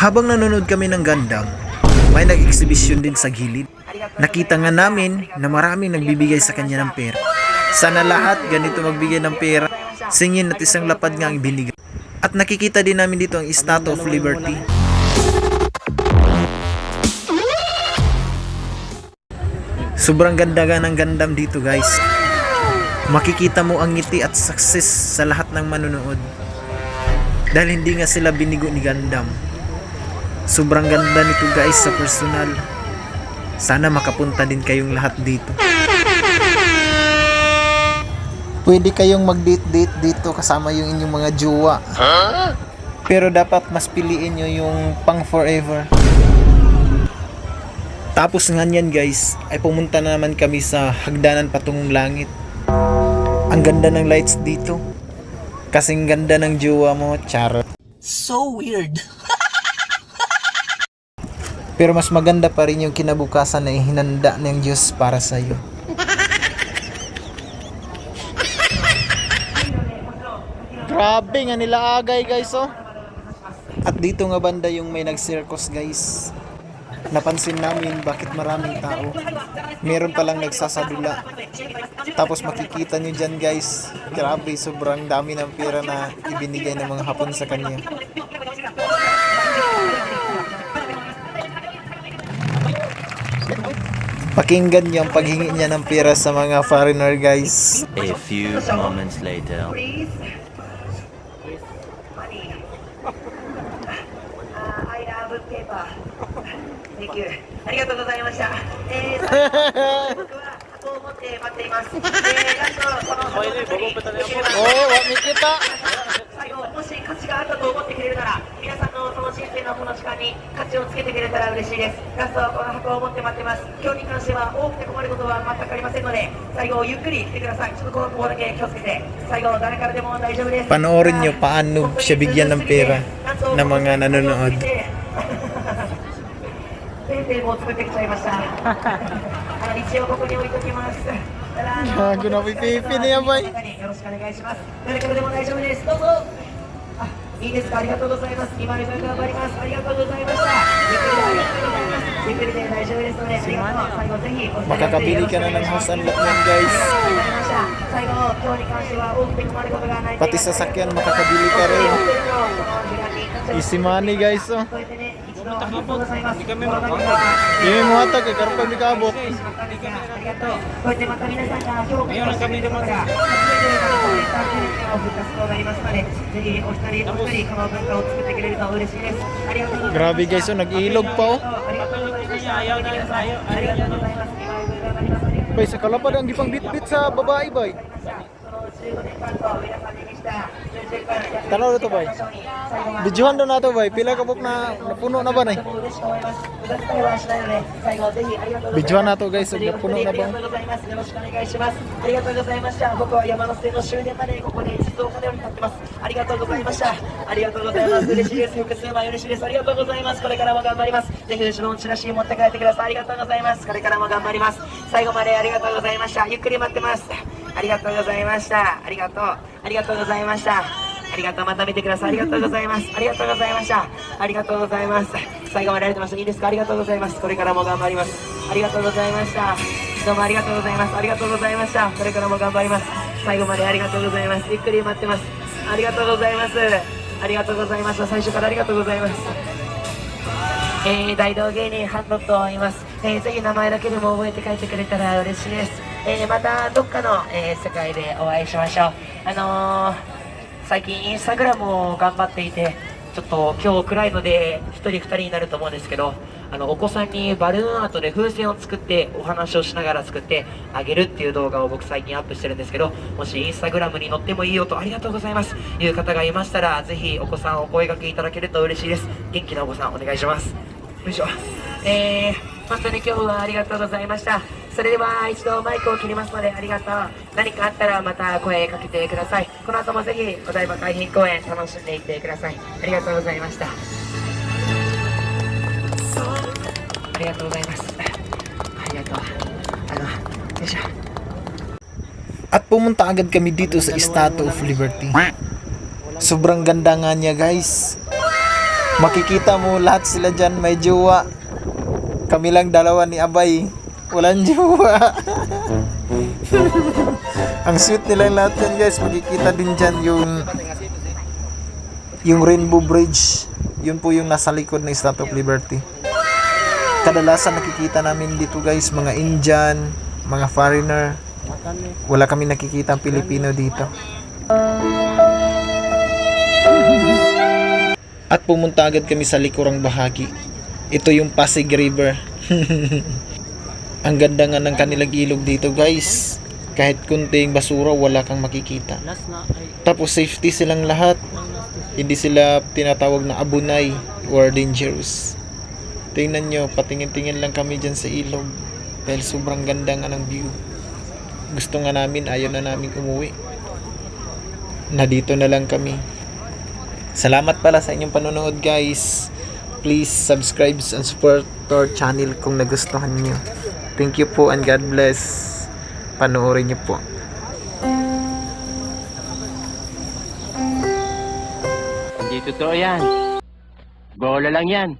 Habang nanonood kami ng Gundam, may nag-exhibition din sa gilid. Nakita nga namin na maraming nagbibigay sa kanya ng pera. Sana lahat ganito magbigay ng pera. Singin at isang lapad nga ang binigay. At nakikita din namin dito ang Statue of Liberty. Sobrang ganda nga ng Gundam dito guys. Makikita mo ang ngiti at success sa lahat ng manonood. Dahil hindi nga sila binigo ni Gundam. Sobrang ganda nito guys sa personal. Sana makapunta din kayong lahat dito. Pwede kayong mag-date-date dito kasama yung inyong mga jowa. Pero dapat mas piliin nyo yung pang forever. Tapos nga niyan guys, ay pumunta na naman kami sa hagdanan patungong langit. Ang ganda ng lights dito. Kasing ganda ng jowa mo, charot. So weird. Pero mas maganda pa rin yung kinabukasan na ihinanda ng Diyos para sa iyo. Grabe nga nila agay guys oh. At dito nga banda yung may nag-circus guys. Napansin namin bakit maraming tao. Meron palang nagsasadula. Tapos makikita nyo dyan guys. Grabe sobrang dami ng pera na ibinigay ng mga hapon sa kanya. Pakinggan niyo ang paghingi niya ng pera sa mga foreigner guys. A few moments later. I love paper. Thank you. ありがとうございました。えー、僕は箱を持って待っています。えー、ラスト、この箱の中にできれば Oh, what me kita? 最後、もし価値があったと思ってくれるなら、皆さんのそ のこの時間に価値をつけてくれたら嬉しいです。ラスト、この箱を持って待ってます。今日に関しては多くて困ることは全くありませんので、最後、ゆっくり来てください。ちょっとこのここだけ気をつけて、最後、誰からでも大丈夫です。Panoorin niyo paano siya bigyan ng pera ng mga nanonood. ペンペンも作ってきちゃいました。あの一応ここに置いときます。Gago na pipipi na yan, boy. 中によろしくお願いします。誰からでも大丈夫です。どうぞ。あ、いいですか。ありがとうございます。今の分頑張ります。ありがとうございました。ゆっくりでありがとうございます。ゆっくりで大丈夫ですので、ありがとう。最後ぜひお二人 Makakabili ka na ng house unlock niyan guys. 最後今日に関しては多くて困ることがない。 Pati sasakyan makakabili ka rin. Easy money guys oh. こうやってね、一度ありがとうございます。この中は Hindi mo hatag kay karon kami kaabot. お復活となりますので、ぜひお二人お二人この文化を作ってくれると嬉しいです。ありがとうございます。Grabe guys, oh, so pa oh. Bay, sa kalapad ang gipang bitbit sa babae, bay. Tano といます。ありがとうございます。ありがとうございます。ありがとうござ。とうございます。ありがとうございます。がとうございます。ありが。ありがとうございます。あいま。ます。ありがとうございます。ありがとうございます。ありがとう。とうござ。うございま。ます。ありがとうございます。あ。ありがとうございます。ありいます。ありがとういます。ありがとうございます。ありがとうござ。ります。ありうござ。うございます。ありがとうござい。ありがとうございます。ありがとうござ。ります。あります。ありがとうございます。ありがと。りがとう。ます。ありがとうございました。ありがとう。ありがとうございました。ありがとう。また見てください。ありがとうございます。ありがとうございました。ありがとうございます。最後までありがとうございました。いいですか？ありがとうございます。これからも頑張ります。ありがとうございました。どうもありがとうございます。ありがとうございました。これからも頑張ります。最後までありがとうございます。ゆっくり待ってます。ありがとうございます。ありがとうございました。最初からありがとうございます。えー、大道芸人ハンドと言います、えー、ぜひ名前だけでも覚えて帰ってくれたら嬉しいです、えー、またどっかの、えー世界でお会いしましょうあのー、最近インスタグラムを頑張っていてちょっと今日暗いので1人2人になると思うんですけどあのお子さんにバルーンアートで風船を作ってお話をしながら作ってあげるっていう動画を僕最近アップしてるんですけどもしインスタグラムに載ってもいいよとありがとうございますいう方がいましたらぜひお子さんお声掛けいただけると嬉しいです元気なお子さんお願いしますよいしょ。えー、本当に今日はありがとうございました。それでは一度マイクを切りますのでありがとう。何かあったらまた声かけてください。この後もぜひお台場海浜公園楽しんでいってください。ありがとうございました。ありがとうございます。ありがとう。あの、よいしょ。 At pumunta agad kami dito sa Statue of Liberty. Sobrang ganda nga niya guys. Makikita mo lahat sila dyan may jowa. Kami lang dalawa ni Abay. Walang jowa. Ang sweet nila lahat yan guys. Makikita din dyan yung yung Rainbow Bridge. Yun po yung nasa likod ng Statue of Liberty. Kadalasan nakikita namin dito guys, mga Indian, mga foreigner. Wala kami nakikita ang Pilipino dito. At pumunta agad kami sa likurang bahagi. Ito yung Pasig River. ang ganda nga ng kanilang ilog dito guys. Kahit kunting basura wala kang makikita. Tapos safety silang lahat. Hindi sila tinatawag na abunay or dangerous. Tingnan nyo, patingin-tingin lang kami dyan sa ilog. Dahil sobrang ganda nga ng view. Gusto nga namin, ayaw na namin umuwi. Na dito na lang kami. Salamat pala sa inyong panonood guys. Please subscribe and support our channel kung nagustuhan nyo. Thank you po and God bless. Panoorin nyo po. Hindi totoo yan. Bola lang yan.